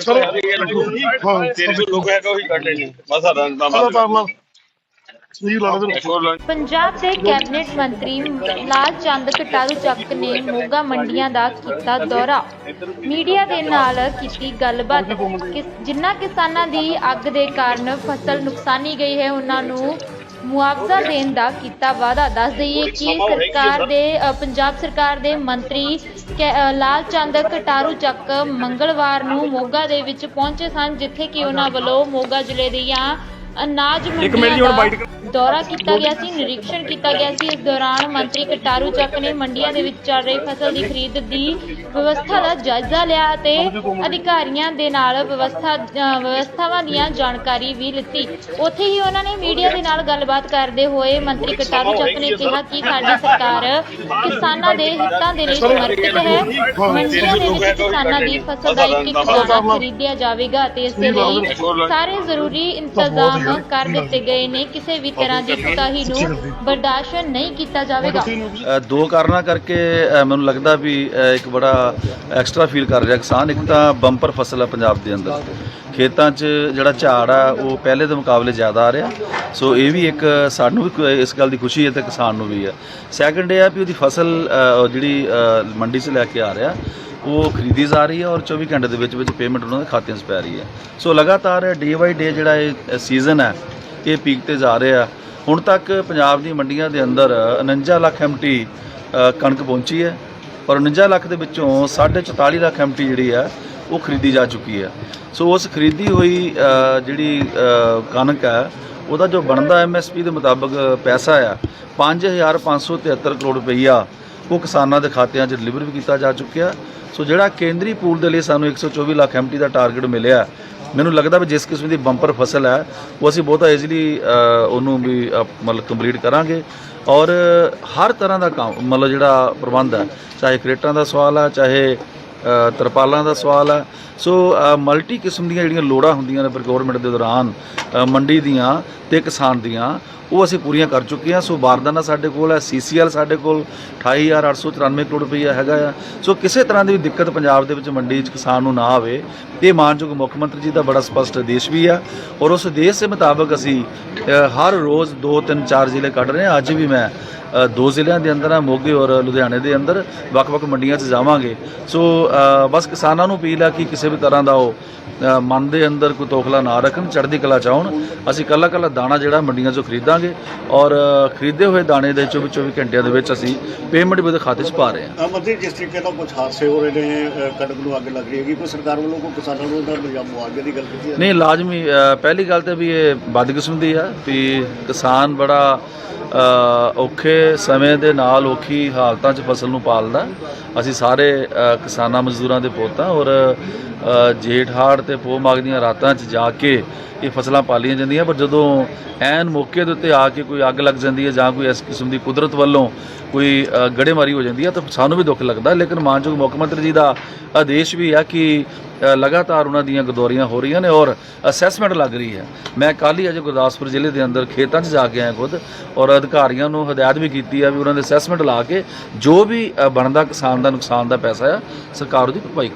ਚਲੋ ਪੰਜਾਬ ਦੇ ਕੈਬਨਿਟ ਮੰਤਰੀ ਲਾਲ ਚੰਦ ਕਟਾਰੂ ਚੱਕ ਨੇ ਮੋਗਾ ਮੰਡੀਆਂ ਦਾ ਕੀਤਾ ਦੌਰਾ। ਮੀਡੀਆ ਦੇ ਨਾਲ ਕੀਤੀ ਗੱਲਬਾਤ, ਕਿਸ- ਜਿਨ੍ਹਾਂ ਕਿਸਾਨਾਂ ਦੀ ਅੱਗ ਦੇ ਕਾਰਨ ਫਸਲ ਨੁਕਸਾਨੀ ਗਈ ਹੈ, ਉਹਨਾਂ ਨੂੰ ਮੁਆਵਜ਼ਾ ਦੇਣ ਦਾ ਕੀਤਾ ਵਾਅਦਾ। ਦੱਸ ਦਈਏ ਕਿ ਸਰਕਾਰ ਦੇ ਪੰਜਾਬ ਸਰਕਾਰ ਦੇ ਮੰਤਰੀ ਲਾਲ ਚੰਦ ਕਟਾਰੂ ਚੱਕ ਮੰਗਲਵਾਰ ਨੂੰ ਮੋਗਾ ਦੇ ਵਿੱਚ ਪਹੁੰਚੇ ਸਨ ਜਿੱਥੇ ਕਿ ਉਹਨਾਂ ਵੱਲੋਂ ਮੋਗਾ ਜ਼ਿਲ੍ਹੇ ਦੀਆਂ ਅਨਾਜ ਮੰਡੀਆਂ ਦਾ ਦੌਰਾ ਕੀਤਾ ਗਿਆ ਸੀ ਨਿਰੀਖਣ ਕੀਤਾ ਗਿਆ ਸੀ। ਇਸ ਦੌਰਾਨ ਮੰਤਰੀ ਕਟਾਰੂ ਚੱਕ ਨੇ ਮੰਡੀਆਂ ਦੇ ਵਿੱਚ ਚੱਲ ਰਹੀ ਫਸਲ ਦੀ ਖਰੀਦ ਦੀ ਵਿਵਸਥਾ ਦਾ ਜਾਇਜ਼ਾ ਲਿਆ ਅਤੇ ਅਧਿਕਾਰੀਆਂ ਦੇ ਨਾਲ ਵਿਵਸਥਾ ਅ, ਵਿਵਸਥਾਵਾਂ ਦੀਆਂ ਜਾਣਕਾਰੀ ਵੀ ਲਿੱਤੀ। ਉੱਥੇ ਹੀ ਉਹਨਾਂ ਨੇ ਮੀਡੀਆ ਦੇ ਨਾਲ ਗੱਲਬਾਤ ਕਰਦੇ ਹੋਏ ਮੰਤਰੀ ਕਟਾਰੂ ਚੱਕ ਨੇ ਕਿਹਾ ਕਿ ਸਾਡੀ ਸਰਕਾਰ ਕਿਸਾਨਾਂ ਦੇ ਹਿੱਤਾਂ ਦੇ ਲਈ ਸਮਰਪਿਤ ਹੈ। ਮੰਡੀਆਂ ਦੇ ਵਿੱਚ ਕਿਸਾਨਾਂ ਦੀ ਫਸਲ ਦਾ ਇੱਕ ਇੱਕ ਦਾਣਾ ਖਰੀਦਿਆ ਜਾਵੇਗਾ ਅਤੇ ਇਸ ਦੇ ਲਈ ਸਾਰੇ ਜ਼ਰੂਰੀ ਇੰਤਜ਼ਾਮ ਕਰ ਦਿੱਤੇ ਗਏ ਨੇ ਕਿਸੇ ਵੀ ਤਰ੍ਹਾਂ ਦੀ ਕੁਤਾਹੀ ਨੂੰ ਬਰਦਾਸ਼ਤ ਨਹੀਂ ਕੀਤਾ ਜਾਵੇਗਾ। ਦੋ ਕਾਰਨਾਂ ਕਰਕੇ ਮੈਨੂੰ ਲੱਗਦਾ ਵੀ ਇੱਕ ਬੜਾ ਐਕਸਟਰਾ ਫੀਲ ਕਰ ਰਿਹਾ ਕਿਸਾਨ ਇੱਕ ਤਾਂ ਬੰਪਰ ਫਸਲ ਹੈ ਪੰਜਾਬ ਦੇ ਅੰਦਰ। ਖੇਤਾਂ 'ਚ ਜਿਹੜਾ ਝਾੜ ਆ ਉਹ ਪਹਿਲੇ ਦੇ ਮੁਕਾਬਲੇ ਜ਼ਿਆਦਾ ਆ ਰਿਹਾ। ਸੋ ਇਹ ਵੀ ਇੱਕ ਸਾਨੂੰ ਵੀ ਇਸ ਗੱਲ ਦੀ ਖੁਸ਼ੀ ਹੈ ਤੇ ਕਿਸਾਨ ਨੂੰ ਵੀ ਹੈ। ਸੈਕੰਡ ਇਹ ਆ ਵੀ ਉਹਦੀ ਫਸਲ ਜਿਹੜੀ ਮੰਡੀ 'ਚ ਲੈ ਕੇ ਆ ਰਿਹਾ। ਉਹ ਖਰੀਦੀ ਜਾ ਰਹੀ ਹੈ ਔਰ 24 ਘੰਟੇ ਦੇ ਵਿੱਚ ਵਿੱਚ ਪੇਮੈਂਟ ਉਹਨਾਂ ਦੇ ਖਾਤਿਆਂ 'ਚ ਪੈ ਰਹੀ ਹੈ। ਸੋ ਲਗਾਤਾਰ ਡੇ ਬਾਈ ਡੇ ਜਿਹੜਾ ਇਹ ਸੀਜ਼ਨ ਹੈ, ਇਹ ਪੀਕ ਤੇ ਜਾ ਰਿਹਾ। ਹੁਣ ਤੱਕ ਪੰਜਾਬ ਦੀ ਮੰਡੀਆਂ ਦੇ ਅੰਦਰ 49 ਲੱਖ ਐਮਟੀ ਕਣਕ ਪਹੁੰਚੀ ਹੈ ਔਰ 49 ਲੱਖ ਦੇ ਵਿੱਚੋਂ 44 ਲੱਖ ਐਮਟੀ ਜਿਹੜੀ ਹੈ, ਉਹ ਖਰੀਦੀ ਜਾ ਚੁੱਕੀ ਹੈ। ਸੋ ਉਸ ਖਰੀਦੀ ਹੋਈ ਜਿਹੜੀ ਕਣਕ ਹੈ, ਉਹਦਾ ਜੋ ਬਣਦਾ ਐਮਐਸਪੀ ਦੇ ਮੁਤਾਬਕ ਪੈਸਾ ਆ 5573 ਕਰੋੜ ਰੁਪਈਆ ਉਹ ਕਿਸਾਨਾਂ ਦੇ ਖਾਤਿਆਂ 'ਚ ਡਿਲੀਵਰ ਵੀ ਕੀਤਾ ਜਾ ਚੁੱਕਿਆ। ਸੋ ਜਿਹੜਾ ਕੇਂਦਰੀ ਪੂਲ ਦੇ ਲਈ ਸਾਨੂੰ 124 ਲੱਖ ਐਮਟੀ ਦਾ ਟਾਰਗੇਟ ਮਿਲਿਆ ਮੈਨੂੰ ਲੱਗਦਾ ਵੀ ਜਿਸ ਕਿਸਮ ਦੀ ਬੰਪਰ ਫਸਲ ਹੈ ਉਹ ਅਸੀਂ ਬਹੁਤਾ ਈਜ਼ੀਲੀ ਉਹਨੂੰ ਵੀ ਅ, ਮਤਲਬ ਕੰਪਲੀਟ ਕਰਾਂਗੇ। ਔਰ ਹਰ ਤਰ੍ਹਾਂ ਦਾ ਕੰਮ ਮਤਲਬ ਜਿਹੜਾ ਪ੍ਰਬੰਧ ਹੈ ਚਾਹੇ ਕ੍ਰੇਟਾਂ ਦਾ ਸਵਾਲ ਹੈ ਚਾਹੇ ਤਰਪਾਲਾਂ ਦਾ ਸਵਾਲ ਹੈ। ਸੋ ਮਲਟੀ ਕਿਸਮ ਦੀਆਂ ਜਿਹੜੀਆਂ ਲੋੜਾਂ ਹੁੰਦੀਆਂ ਨੇ ਪ੍ਰੋਕਿਉਰਮੈਂਟ ਦੇ ਦੌਰਾਨ ਮੰਡੀ ਦੀਆਂ ਤੇ ਕਿਸਾਨ ਦੀਆਂ, ਉਹ ਅਸੀਂ ਪੂਰੀਆਂ ਕਰ ਚੁੱਕੇ ਹਾਂ। ਸੋ ਬਾਰਦਾਨਾ ਸਾਡੇ ਕੋਲ ਹੈ ਸੀਸੀਐਲ ਸਾਡੇ ਕੋਲ 28894 ਕਰੋੜ ਰੁਪਈਆ ਹੈਗਾ ਆ। ਸੋ, ਕਿਸੇ ਤਰ੍ਹਾਂ ਦੀ ਵੀ ਦਿੱਕਤ ਪੰਜਾਬ ਦੇ ਵਿੱਚ ਮੰਡੀ 'ਚ ਕਿਸਾਨ ਨੂੰ ਨਾ ਆਵੇ, ਇਹ ਮਾਨਯੋਗ ਮੁੱਖ ਮੰਤਰੀ ਜੀ ਦਾ ਬੜਾ ਸਪਸ਼ਟ ਆਦੇਸ਼ ਵੀ ਆ। ਔਰ ਉਸ ਆਦੇਸ਼ ਦੇ ਮੁਤਾਬਕ ਅਸੀਂ ਹਰ ਰੋਜ਼ 2 3 4 ਜ਼ਿਲ੍ਹੇ ਕੱਢ ਰਹੇ ਹਾਂ। ਅੱਜ ਵੀ ਮੈਂ ਦੋ ਜ਼ਿਲ੍ਹਿਆਂ ਦੇ ਅੰਦਰ ਆ ਮੋਗੇ ਔਰ ਲੁਧਿਆਣੇ ਦੇ ਅੰਦਰ। ਵੱਖ-ਵੱਖ ਮੰਡੀਆਂ 'ਚ ਜਾਵਾਂਗੇ। ਸੋ ਬਸ ਕਿਸਾਨਾਂ ਨੂੰ ਅਪੀਲ ਆ ਕਿ ਕਿਸੇ ਵੀ ਤਰ੍ਹਾਂ ਦਾ ਉਹ ਮਨ ਦੇ ਅੰਦਰ ਕੋਈ ਤੋਖਲਾ ਨਾ ਰੱਖਣ ਚੜ੍ਹਦੀ ਕਲਾ ਚਾਹਣ ਅਸੀਂ ਕੱਲਾ ਕੱਲਾ ਦਾਣਾ ਜਿਹੜਾ ਮੰਡੀਆਂ 'ਚੋਂ ਖਰੀਦਾਂਗੇ ਔਰ ਖਰੀਦੇ ਹੋਏ ਦਾਣੇ ਦੇ 24 24 ਘੰਟਿਆਂ ਦੇ ਵਿੱਚ ਅਸੀਂ ਪੇਮੈਂਟ ਵੀ ਉਹਦੇ ਖਾਤੇ 'ਚ ਪਾ ਰਹੇ ਹਾਂ। ਮੰਤਰੀ ਜਿਸ ਤਰੀਕੇ ਨਾਲ ਕੁਝ ਹਾਦਸੇ ਹੋ ਰਹੇ ਨੇ ਕਣਕ ਨੂੰ ਅੱਗ ਲੱਗ ਰਹੀ ਹੈਗੀ ਕੋਈ ਸਰਕਾਰ ਵੱਲੋਂ ਕੋਈ ਕਿਸਾਨਾਂ ਨੂੰ ਉਹਦਾ ਮੁਆਵਜ਼ੇ ਦੀ ਗੱਲ ਕੀਤੀ ਹੈ? ਨਹੀਂ ਲਾਜ਼ਮੀ ਪਹਿਲੀ ਗੱਲ ਤਾਂ ਵੀ ਇਹ ਬਦਕਿਸਮਤੀ ਆ ਵੀ ਕਿਸਾਨ ਬੜਾ ਔਖੇ ਸਮੇਂ ਦੇ ਨਾਲ ਔਖੀ ਹਾਲਤਾਂ 'ਚ ਫਸਲ ਨੂੰ ਪਾਲਦਾ। ਅਸੀਂ ਸਾਰੇ ਕਿਸਾਨਾਂ ਮਜ਼ਦੂਰਾਂ ਦੇ ਪੋਤਾਂ ਔਰ ਜੇਠ ਹਾੜ ਤੇ ਪੋਹ ਮਾਘ ਦੀਆਂ ਰਾਤਾਂ 'ਚ ਜਾ ਕੇ ਇਹ ਫਸਲਾਂ ਪਾਲੀਆਂ ਜਾਂਦੀਆਂ। ਪਰ ਜਦੋਂ ਐਨ ਮੌਕੇ ਦੇ ਉੱਤੇ ਆ ਕੇ ਕੋਈ ਅੱਗ ਲੱਗ ਜਾਂਦੀ ਹੈ ਜਾਂ ਕੋਈ ਇਸ ਕਿਸਮ ਦੀ ਕੁਦਰਤ ਵੱਲੋਂ ਕੋਈ ਗੜੇਮਾਰੀ ਹੋ ਜਾਂਦੀ ਹੈ ਤਾਂ ਸਾਨੂੰ ਵੀ ਦੁੱਖ ਲੱਗਦਾ। ਲੇਕਿਨ ਮਾਨਯੋਗ ਮੁੱਖ ਮੰਤਰੀ ਜੀ ਦਾ ਆਦੇਸ਼ ਵੀ ਆ ਕਿ ਲਗਾਤਾਰ ਉਹਨਾਂ ਦੀਆਂ ਗਦੌਰੀਆਂ ਹੋ ਰਹੀਆਂ ਨੇ ਔਰ ਅਸੈਸਮੈਂਟ ਲੱਗ ਰਹੀ ਹੈ। ਮੈਂ ਕੱਲ੍ਹ ਹੀ ਅਜੇ ਗੁਰਦਾਸਪੁਰ ਜ਼ਿਲ੍ਹੇ ਦੇ ਅੰਦਰ ਖੇਤਾਂ 'ਚ ਜਾ ਕੇ ਆਇਆ ਖੁਦ ਔਰ ਅਧਿਕਾਰੀਆਂ ਨੂੰ ਹਦਾਇਤ ਵੀ ਕੀਤੀ ਆ ਵੀ ਉਹਨਾਂ ਦੇ ਅਸੈਸਮੈਂਟ ਲਾ ਕੇ ਜੋ ਵੀ ਬਣਦਾ ਕਿਸਾਨ ਦਾ ਨੁਕਸਾਨ ਦਾ ਪੈਸਾ ਆ, ਸਰਕਾਰ ਉਹਦੀ ਭਰਪਾਈ